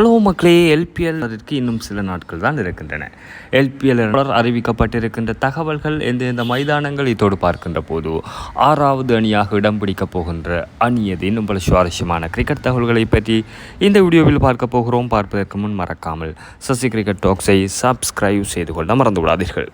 Hello மக்களே LPL அதற்கு இன்னும் சில நாட்கள் தான் இருக்கின்றன. எல்பிஎல் தொடர் அறிவிக்கப்பட்டிருக்கின்ற தகவல்கள் எந்தெந்த மைதானங்கள் இதோடு பார்க்கின்ற போது ஆறாவது அணியாக இடம் பிடிக்கப் போகின்ற அணி எது? இன்னும் பல சுவாரஸ்யமான கிரிக்கெட் தகவல்களை பற்றி இந்த வீடியோவில் பார்க்க போகிறோம். பார்ப்பதற்கு முன் மறக்காமல் சசி கிரிக்கெட் டாக்ஸை சப்ஸ்கிரைப் செய்து கொள்ள மறந்துவிடாதீர்கள்.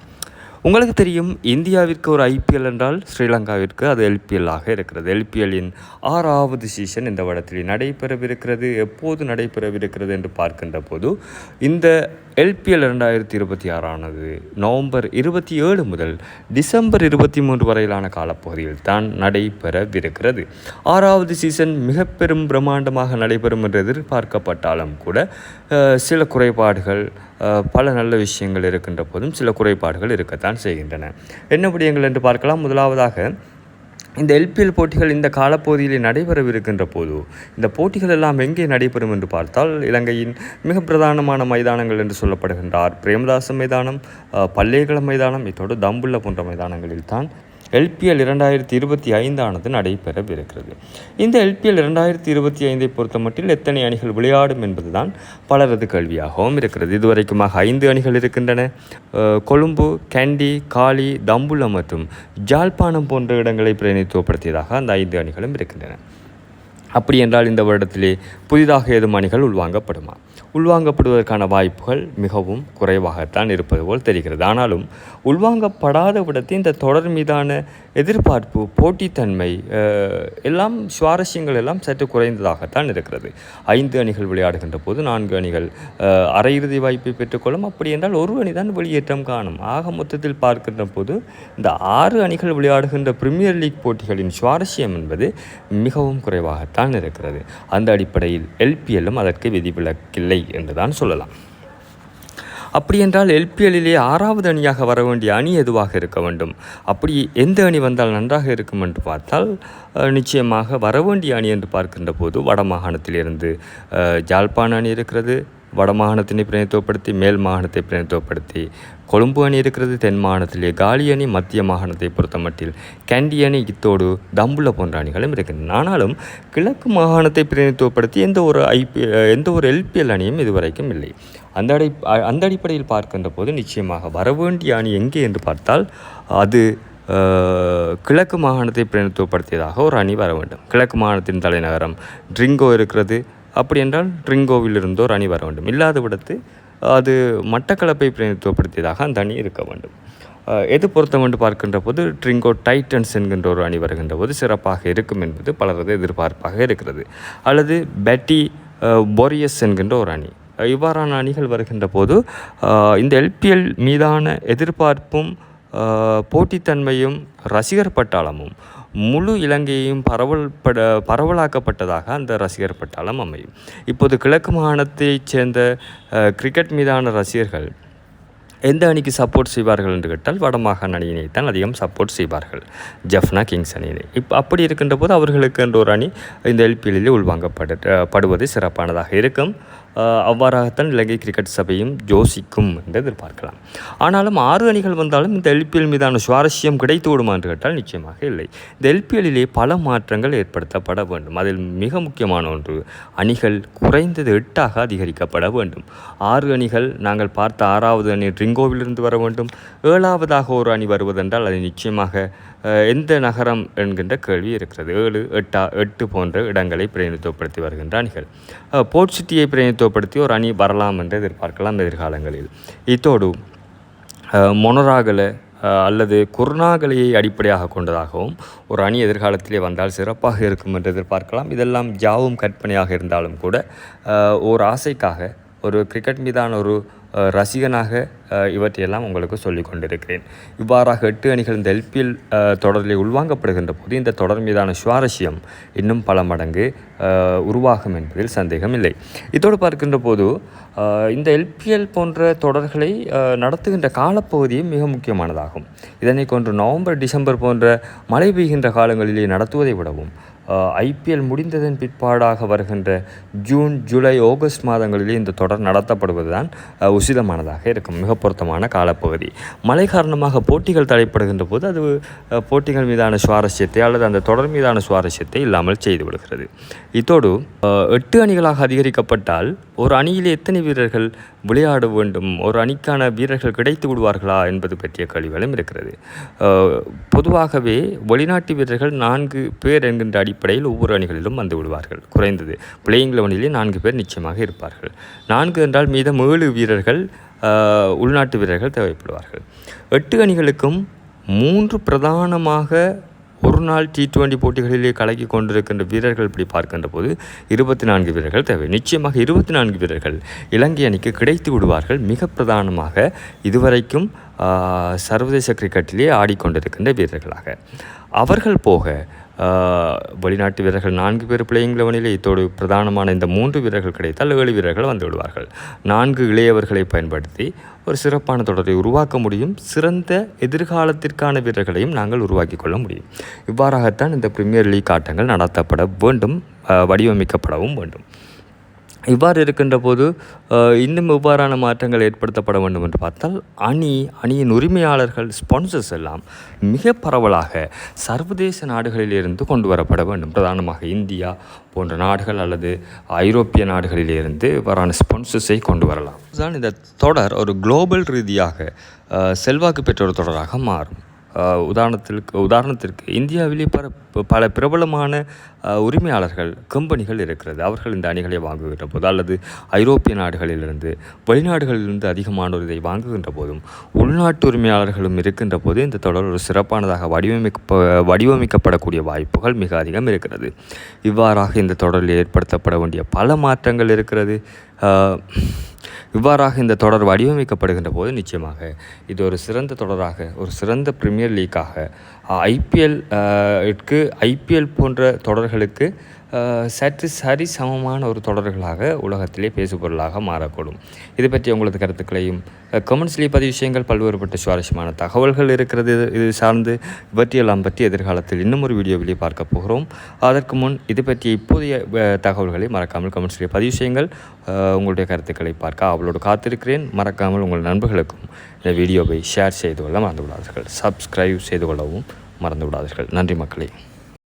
உங்களுக்கு தெரியும் இந்தியாவிற்கு ஒரு ஐபிஎல் என்றால் ஸ்ரீலங்காவிற்கு அது எல்பிஎல் ஆக இருக்கிறது. எல்பிஎல்லின் ஆறாவது சீசன் இந்த வடத்தில் நடைபெறவிருக்கிறது எப்போது நடைபெறவிருக்கிறது என்று பார்க்கின்ற போது இந்த எல்பிஎல் ரெண்டாயிரத்தி இருபத்தி ஆறானது நவம்பர் இருபத்தி ஏழு முதல் டிசம்பர் இருபத்தி மூன்று வரையிலான காலப்பகுதியில் தான் நடைபெறவிருக்கிறது. ஆறாவது சீசன் மிக பெரும் பிரம்மாண்டமாக நடைபெறும் என்று எதிர்பார்க்கப்பட்டாலும் கூட சில குறைபாடுகள் பல நல்ல விஷயங்கள் இருக்கின்ற போதும் சில குறைபாடுகள் இருக்கத்தான் செய்கின்றன. என்ன விடயங்கள் என்று பார்க்கலாம். முதலாவதாக இந்த எல்பிஎல் போட்டிகள் இந்த காலப்பகுதியில் நடைபெறவிருக்கின்ற போது இந்த போட்டிகள் எல்லாம் எங்கே நடைபெறும் என்று பார்த்தால் இலங்கையின் மிக பிரதானமான மைதானங்கள் என்று சொல்லப்படுகின்றார். பிரேமதாச மைதானம் பள்ளிகள பல்லேகல மைதானம் இத்தோடு தம்புள்ள போன்ற மைதானங்களில் தான் எல்பிஎல் இரண்டாயிரத்தி இருபத்தி ஐந்தானது நடைபெறவிருக்கிறது. இந்த எல்பிஎல் இரண்டாயிரத்தி இருபத்தி ஐந்தை பொறுத்த மட்டில் எத்தனை அணிகள் விளையாடும் என்பதுதான் பலரது கேள்வியாகவும் இருக்கிறது. இதுவரைக்குமாக ஐந்து அணிகள் இருக்கின்றன. கொழும்பு கேண்டி காலி தம்புள்ள மற்றும் ஜாழ்ப்பாணம் போன்ற இடங்களை பிரதிநிதித்துவப்படுத்தியதாக அந்த ஐந்து அணிகளும் இருக்கின்றன. அப்படி என்றால் இந்த வருடத்திலே புதிதாக ஏதும் அணிகள் உள்வாங்கப்படுமா? உள்வாங்கப்படுவதற்கான வாய்ப்புகள் மிகவும் குறைவாகத்தான் இருப்பது போல் தெரிகிறது. ஆனாலும் உள்வாங்கப்படாத விடத்தில் இந்த தொடர் மீதான எதிர்பார்ப்பு போட்டித்தன்மை எல்லாம் சுவாரஸ்யங்கள் எல்லாம் சற்று குறைந்ததாகத்தான் இருக்கிறது. ஐந்து அணிகள் விளையாடுகின்ற போது நான்கு அணிகள் அரையிறுதி வாய்ப்பை பெற்றுக்கொள்ளும். அப்படி என்றால் ஒரு அணி தான் வெளியேற்றம் காணும். ஆக மொத்தத்தில் பார்க்கின்ற போது இந்த ஆறு அணிகள் விளையாடுகின்ற பிரீமியர் லீக் போட்டிகளின் சுவாரஸ்யம் என்பது மிகவும் குறைவாகத்தான் இருக்கிறது. அந்த அடிப்படையில் எல்பிஎல்லும் அதற்கு விதிவிலக்கில்லை. என்றுதான் சொல்லலாம். அப்படியென்றால் எல்பிஎல்லிலே ஆறாவது அணியாக வர வேண்டிய அணி எதுவாக இருக்க வேண்டும்? அப்படி எந்த அணி வந்தால் நன்றாக இருக்கும் என்று பார்த்தால் நிச்சயமாக வர வேண்டிய அணி என்று பார்க்கின்ற போது வடமாகாணத்திலிருந்து அஹ், ஜாழ்ப்பாண அணி இருக்கிறது வடமாகாணத்தினை பிரதிநிதித்துவப்படுத்தி மேல் மாகாணத்தை பிரதிநிதித்துவப்படுத்தி கொழும்பு அணி இருக்கிறது தென் மாகாணத்திலே காலி அணி மத்திய மாகாணத்தை பொறுத்தமட்டில் கேண்டி அணி இத்தோடு தம்புள்ள போன்ற அணிகளும் இருக்கின்றன. ஆனாலும் கிழக்கு மாகாணத்தை பிரதிநிதித்துவப்படுத்தி எந்த ஒரு ஐபி எந்த ஒரு எல்பிஎல் அணியும் இதுவரைக்கும் இல்லை. அந்த அடி அந்த அடிப்படையில் பார்க்கின்ற போது நிச்சயமாக வரவேண்டிய அணி எங்கே என்று பார்த்தால் அது கிழக்கு மாகாணத்தை பிரதிநிதித்துவப்படுத்தியதாக ஒரு அணி வர வேண்டும். கிழக்கு மாகாணத்தின் தலைநகரம் ட்ரிங்கோ இருக்கிறது அப்படி என்றால் ட்ரிங்கோவிலிருந்தோ ஒரு அணி வர வேண்டும். இல்லாத விடத்து அது மட்டக்களப்பை பிரதிநிதித்துவப்படுத்தியதாக அந்த அணி இருக்க வேண்டும். எது பொருத்தம் என்று பார்க்கின்ற போது ட்ரிங்கோ டைட்டன்ஸ் என்கின்ற ஒரு அணி வருகின்ற போது சிறப்பாக இருக்கும் என்பது பலரது எதிர்பார்ப்பாக இருக்கிறது. அல்லது பெட்டி பொரியஸ் என்கின்ற ஒரு அணி. இவ்வாறான அணிகள் வருகின்ற போது இந்த எல்பிஎல் மீதான எதிர்பார்ப்பும் போட்டித்தன்மையும் ரசிகர் பட்டாளமும் முழு இலங்கையையும் பரவல்பட பரவலாக்கப்பட்டதாக அந்த ரசிகர் பட்டாளம் அமையும். இப்போது கிழக்கு மாகாணத்தைச் சேர்ந்த கிரிக்கெட் மீதான ரசிகர்கள் எந்த அணிக்கு சப்போர்ட் செய்வார்கள் என்று கேட்டால் வடமாகாண அணியினை தான் அதிகம் சப்போர்ட் செய்வார்கள். ஜஃப்னா கிங்ஸ் அணியினை. இப்போ அப்படி இருக்கின்ற போது அவர்களுக்கு என்ற ஒரு அணி இந்த எல்பிஎல்லில் உள்வாங்கப்படு படுவது சிறப்பானதாக இருக்கும். அவ்வாறாகத்தான் இலங்கை கிரிக்கெட் சபையும் யோசிக்கும் என்று எதிர்பார்க்கலாம். ஆனாலும் ஆறு அணிகள் வந்தாலும் இந்த எல்பிஎல் மீதான சுவாரஸ்யம் கிடைத்து விடுமா என்று கேட்டால் நிச்சயமாக இல்லை. இந்த எல்பிஎல்லிலே பல மாற்றங்கள் ஏற்படுத்தப்பட வேண்டும். அதில் மிக முக்கியமான ஒன்று அணிகள் குறைந்தது எட்டாக அதிகரிக்கப்பட வேண்டும். ஆறு அணிகள் நாங்கள் பார்த்த ஆறாவது அணி ட்ரிங்கோவிலிருந்து வர வேண்டும். ஏழாவதாக ஒரு அணி வருவதென்றால் அது நிச்சயமாக எந்த நகரம் என்கின்ற கேள்வி இருக்கிறது. ஏழு எட்டா எட்டு போன்ற இடங்களை பிரதிநிதித்துவப்படுத்தி வருகின்ற அணிகள். போர்ட் சிட்டியை பிரதிநிதித்துவப்படுத்தி ஒரு அணி வரலாம் என்று எதிர்பார்க்கலாம் எதிர்காலங்களில். இத்தோடு மொனராகலை அல்லது குருணாகலையை அடிப்படையாக கொண்டதாகவும் ஒரு அணி எதிர்காலத்திலே வந்தால் சிறப்பாக இருக்கும் என்று எதிர்பார்க்கலாம். இதெல்லாம் ஜாவும் கற்பனையாக இருந்தாலும் கூட ஒரு ஓர் ஆசைக்காக ஒரு கிரிக்கெட் மீதான ஒரு ரசிகனாக இவற்றையெல்லாம் உங்களுக்கு சொல்லிக் கொண்டிருக்கிறேன். இவ்வாறாக எட்டு அணிகள் இந்த எல்பிஎல் தொடரில் உள்வாங்கப்படுகின்ற போது இந்த தொடர் மீதான சுவாரஸ்யம் இன்னும் பல மடங்கு உருவாகும் என்பதில் சந்தேகம் இல்லை. இதோடு பார்க்கின்ற போது இந்த எல்பிஎல் போன்ற தொடர்களை நடத்துகின்ற காலப்பகுதியும் மிக முக்கியமானதாகும். இதனை கொண்டு நவம்பர் டிசம்பர் போன்ற மழை பெய்கின்ற காலங்களிலே நடத்துவதை விடவும் ஐபிஎல் முடிந்ததன் பிற்பாடாக வருகின்ற ஜூன் ஜூலை ஆகஸ்ட் மாதங்களிலே இந்த தொடர் நடத்தப்படுவதுதான் தான் உசிதமானதாக இருக்கும் மிக பொருத்தமான காலப்பகுதி. மழை காரணமாக போட்டிகள் தடைப்படுகின்ற போது அது போட்டிகள் மீதான சுவாரஸ்யத்தை அல்லது அந்த தொடர் மீதான சுவாரஸ்யத்தை இல்லாமல் செய்து விடுகிறது. இத்தோடு எட்டு அணிகளாக அதிகரிக்கப்பட்டால் ஒரு அணியில் எத்தனை வீரர்கள் விளையாட வேண்டும்? ஒரு அணிக்கான வீரர்கள் கிடைத்து விடுவார்களா என்பது பற்றிய கழிவுகளும் இருக்கிறது. பொதுவாகவே வெளிநாட்டு வீரர்கள் நான்கு பேர் என்கின்ற அடிப்படையில் ஒவ்வொரு அணிகளிலும் வந்து விடுவார்கள். குறைந்தது பிளேயிங் லெவனிலே நான்கு பேர் நிச்சயமாக இருப்பார்கள். நான்கு என்றால் மீதம் ஏழு வீரர்கள் உள்நாட்டு வீரர்கள் தேவைப்படுவார்கள். எட்டு அணிகளுக்கும் மூன்று பிரதானமாக ஒரு நாள் டி டுவெண்டி போட்டிகளிலே கலக்கி கொண்டிருக்கின்ற வீரர்கள் இப்படி பார்க்கின்ற போது இருபத்தி நான்கு வீரர்கள் தேவை. நிச்சயமாக இருபத்தி நான்கு வீரர்கள் இலங்கை அணிக்கு கிடைத்து விடுவார்கள். மிக பிரதானமாக இதுவரைக்கும் சர்வதேச கிரிக்கெட்டிலே ஆடிக்கொண்டிருக்கின்ற வீரர்களாக. அவர்கள் போக வெளிநாட்டு வீரர்கள் நான்கு பேர் பிளேயிங் லெவனிலே இத்தோடு பிரதானமான இந்த மூன்று வீரர்கள் கிடைத்தால் ஏழு வீரர்கள் வந்து விடுவார்கள். நான்கு இளையவர்களை பயன்படுத்தி ஒரு சிறப்பான தொடரை உருவாக்க முடியும். சிறந்த எதிர்காலத்திற்கான வீரர்களையும் நாங்கள் உருவாக்கி கொள்ள முடியும். இவ்வாறாகத்தான் இந்த பிரீமியர் லீக் ஆட்டங்கள் நடத்தப்பட வேண்டும் வடிவமைக்கப்படவும் வேண்டும். இவ்வாறு இருக்கின்ற போது இன்னும் இவ்வாறான மாற்றங்கள் ஏற்படுத்தப்பட வேண்டும் என்று பார்த்தால் அணி அணியின் உரிமையாளர்கள் ஸ்பான்சர்ஸ் எல்லாம் மிக பரவலாக சர்வதேச நாடுகளிலிருந்து கொண்டு வரப்பட வேண்டும். பிரதானமாக இந்தியா போன்ற நாடுகள் அல்லது ஐரோப்பிய நாடுகளிலிருந்து இவ்வாறான ஸ்பான்சர்ஸை கொண்டு வரலாம். தான் இந்த தொடர் ஒரு குளோபல் ரீதியாக செல்வாக்கு பெற்ற ஒரு தொடராக மாறும். உதாரணத்திற்கு உதாரணத்திற்கு இந்தியாவிலே பல பல பிரபலமான உரிமையாளர்கள் கம்பெனிகள் இருக்கிறது. அவர்கள் இந்த அணிகளை வாங்குகின்ற போது அல்லது ஐரோப்பிய நாடுகளிலிருந்து வெளிநாடுகளிலிருந்து அதிகமானோர் இதை வாங்குகின்ற போதும் உள்நாட்டு உரிமையாளர்களும் இருக்கின்ற போது இந்த தொடர் ஒரு சிறப்பானதாக வடிவமைக்க வடிவமைக்கப்படக்கூடிய வாய்ப்புகள் மிக அதிகம் இருக்கிறது. இவ்வாறாக இந்த தொடரில் ஏற்படுத்தப்பட வேண்டிய பல மாற்றங்கள் இருக்கிறது. இவ்வாறாக இந்த தொடர் வடிவமைக்கப்படுகின்ற போது நிச்சயமாக இது ஒரு சிறந்த தொடராக ஒரு சிறந்த பிரீமியர் லீக்காக ஐபிஎல் இற்கு ஐபிஎல் போன்ற தொடர்களுக்கு சற்று சரி சமமான ஒரு தொடர்களாக உலகத்திலே பேசுபொருளாக மாறக்கூடும். இது பற்றி உங்களது கருத்துக்களையும் கமெண்ட்ஸ்லேயே பதிவு விஷயங்கள் பல்வேறுபட்ட சுவாரஸ்யமான தகவல்கள் இருக்கிறது. இது- சார்ந்து இவற்றையெல்லாம் பற்றி எதிர்காலத்தில் இன்னும் ஒரு வீடியோவிலே பார்க்க போகிறோம். அதற்கு முன் இது பற்றிய இப்போதைய தகவல்களை மறக்காமல் கமெண்ட்ஸ்லேயே பதிவு செய்யுங்கள். உங்களுடைய கருத்துக்களை பார்க்க அவளோடு காத்திருக்கிறேன். மறக்காமல் உங்கள் நண்பர்களுக்கும் இந்த வீடியோவை ஷேர் செய்து கொள்ள மறந்து விடாதீர்கள் சப்ஸ்கிரைப் செய்து கொள்ளவும் மறந்து விடாதீர்கள் நன்றி மக்களே.